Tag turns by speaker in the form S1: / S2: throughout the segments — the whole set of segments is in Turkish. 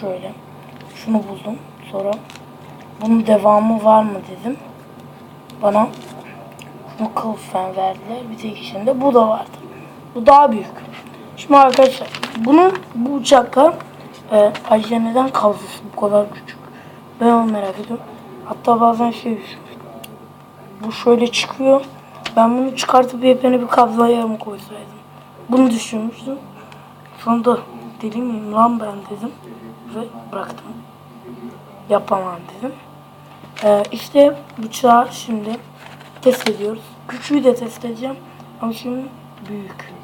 S1: Şöyle. Şunu buldum. Sonra bunun devamı var mı dedim. Bana şunu kılıfen verdiler. Bir tek içinde bu da vardı. Bu daha büyük. Şimdi arkadaşlar bunun bu uçakla e, acaba neden kabzası bu kadar küçük? Ben onu merak ediyorum. Hatta bazen şey. Bu şöyle çıkıyor. Ben bunu çıkartıp yepyeni bir kabzaya mı koysaydım? Bunu düşünmüştüm. Sonunda deli miyim lan ben dedim. Ve bıraktım. Yapamam dedim. Ee, işte bıçağı şimdi test ediyoruz. Küçüğü de test edeceğim. Ama şimdi büyük.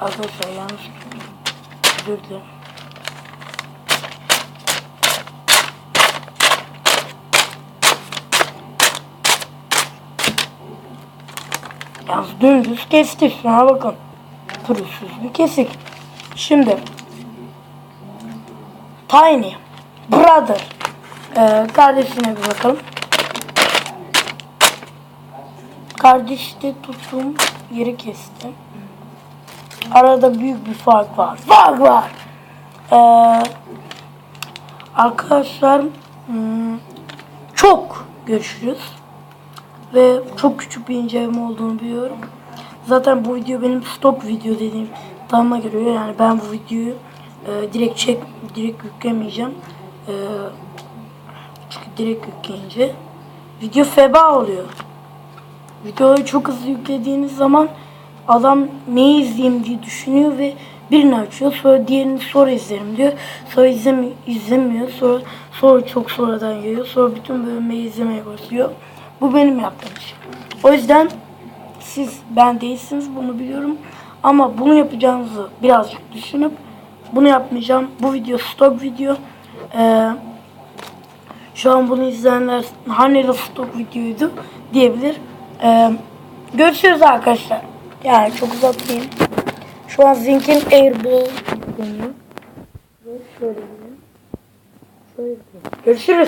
S1: Arkadaşlar yanlış özür dilerim. Yalnız dümdüz kestik. Şuna bakın. Pürüzsüz bir kesik. Şimdi Tiny Brother ee, kardeşine bir bakalım. Kardeşte tuttuğum yeri kesti. Arada büyük bir fark var. Fark var. Ee, arkadaşlar hmm, çok görüşürüz. Ve çok küçük bir inceleme olduğunu biliyorum. Zaten bu video benim stok video dediğim tanıma geliyor. Yani ben bu videoyu e, direkt çek, direkt yüklemeyeceğim. E, çünkü direkt yükleyince video feba oluyor. Videoyu çok hızlı yüklediğiniz zaman adam ne izleyeyim diye düşünüyor ve birini açıyor sonra diğerini sonra izlerim diyor. Sonra izlemi, izlemiyor. Sonra sonra çok sonradan geliyor. Sonra bütün bölümleri izlemeye başlıyor. Bu benim yaptığım şey. O yüzden siz ben değilsiniz bunu biliyorum. Ama bunu yapacağınızı birazcık düşünüp bunu yapmayacağım. Bu video stok video. Ee, şu an bunu izleyenler hani stok videoydu diyebilir. Ee, görüşürüz arkadaşlar. Yani çok uzatmayayım. Şu an Zink'in Airball kullanıyor. Görüşürüz.